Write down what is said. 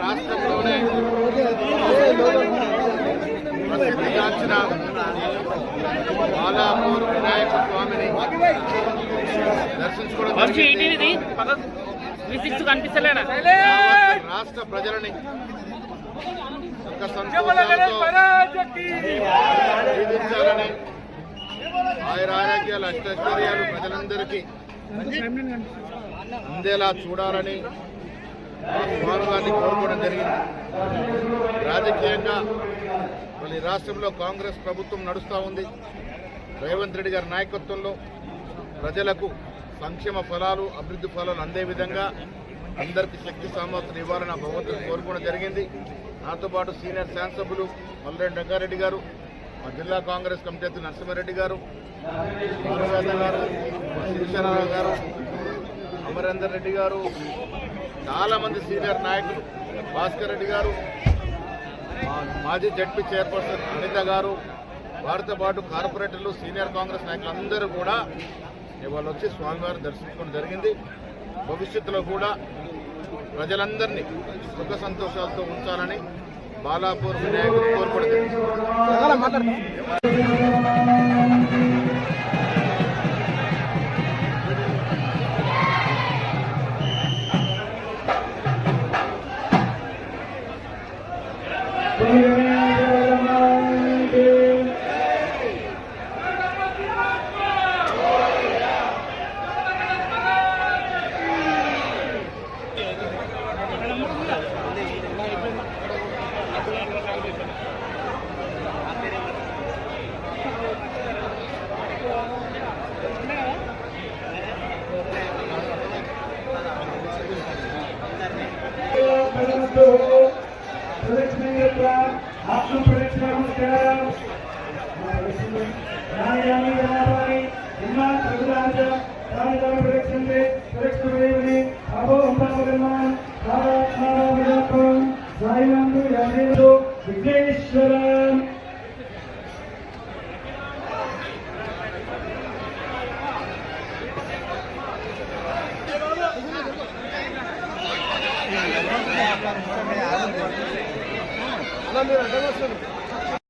రాష్ట్రంలోనే ప్రసిద్ధిగాంచిన బాలాపూర్ వినాయక స్వామిని దర్శించుకోవడం రాష్ట్ర ప్రజలని సుఖ జీవించాలని ఆరోగ్యాలు అష్టైశ్వర్యాలు ప్రజలందరికీ అందేలా చూడాలని స్వామి గారిని కోరుకోవడం జరిగింది. రాజకీయంగా మళ్ళీ రాష్ట్రంలో కాంగ్రెస్ ప్రభుత్వం నడుస్తూ ఉంది. రేవంత్ రెడ్డి గారి నాయకత్వంలో ప్రజలకు సంక్షేమ ఫలాలు అభివృద్ధి ఫలాలు అందే విధంగా అందరికీ శక్తి సామర్థ్యం ఇవ్వాలని భగవంతుని కోరుకోవడం జరిగింది. నాతో పాటు సీనియర్ శాసనసభ్యులు మల్రెడ్డి రంగారెడ్డి గారు మా జిల్లా కాంగ్రెస్ కమిటీ అధ్యక్షులు నరసింహారెడ్డి గారు గారు శిరీషరావు గారు అమరేందర్ రెడ్డి గారు చాలా మంది సీనియర్ నాయకులు భాస్కర్ రెడ్డి గారు మాజీ జడ్పీ చైర్పర్సన్ అనిత గారు వారితో పాటు కార్పొరేటర్లు సీనియర్ కాంగ్రెస్ నాయకులు అందరూ కూడా ఇవాళ వచ్చి స్వామివారిని దర్శించుకోవడం జరిగింది. భవిష్యత్తులో కూడా ప్రజలందరినీ సుఖ సంతోషాలతో ఉంచాలని బాలాపూర్ వినాయకుడు కోరుకుంటుంది జరిగింది రాజధాని ప్రదక్షిణే ప్రదక్షిణమేవని అభోహంతామగర్మాన్ నారాయణారామజాపం సాయినాందు యాదేవుడు విఘ్నేశ్వర అలా మీరు అడ్డం వస్తున్నారు